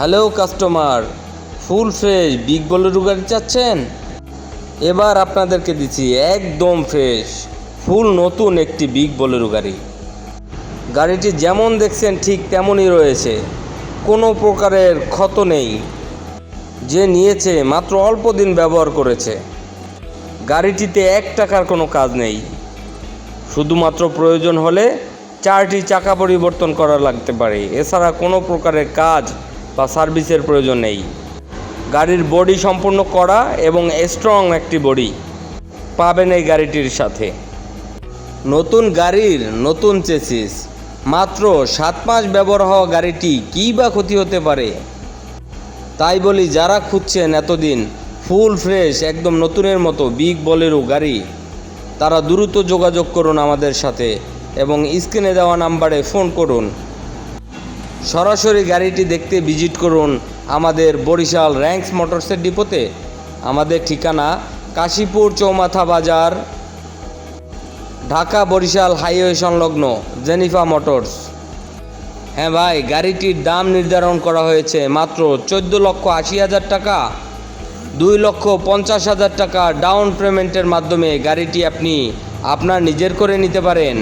Hello customer, full fresh, big Bolero গাড়ি চাচ্ছেন? এবার আপনাদেরকে দিচ্ছি একদম ফ্রেশ, ফুল নতুন একটি বিগ বলেরু গাড়ি গাড়িটি যেমন দেখছেন ঠিক তেমনই রয়েছে, কোনো প্রকারের ক্ষত নেই। যে নিয়েছে মাত্র অল্প দিন ব্যবহার করেছে। গাড়িটিতে এক টাকার কোনো কাজ নেই। শুধুমাত্র প্রয়োজন হলে চারটি চাকা পরিবর্তন করা লাগতে পারে। এছাড়া কোনো প্রকারের কাজ বা সার্ভিসের প্রয়োজন নেই। গাড়ির বডি সম্পূর্ণ করা এবং স্ট্রং একটি বডি। পাবেন এই গাড়িটির সাথে। নতুন গাড়ির নতুন চেসিস। মাত্র সাত মাস ব্যবহার হওয়া গাড়িটি কী বা ক্ষতি হতে পারে? তাই বলি যারা খুঁজছেন এতদিন, ফুল ফ্রেশ, একদম নতুনের মতো বিগ বলেরও গাড়ি, তারা দ্রুত যোগাযোগ করুন আমাদের সাথে এবং স্ক্রিনে দেওয়া নাম্বারে ফোন করুন। সরাসরি গাড়িটি দেখতে ভিজিট করুন আমাদের বরিশাল র্যাঙ্কস মোটরসের ডিপোতে। আমাদের ঠিকানা কাশীপুর চৌমাথা বাজার, ঢাকা বরিশাল হাইওয়ে সংলগ্ন জেনিফা মোটরস। হ্যাঁ ভাই, গাড়িটির দাম নির্ধারণ করা হয়েছে মাত্র চোদ্দ লক্ষ আশি হাজার টাকা। দুই লক্ষ পঞ্চাশ হাজার টাকা ডাউন পেমেন্টের মাধ্যমে গাড়িটি আপনি আপনার নিজের করে নিতে পারেন।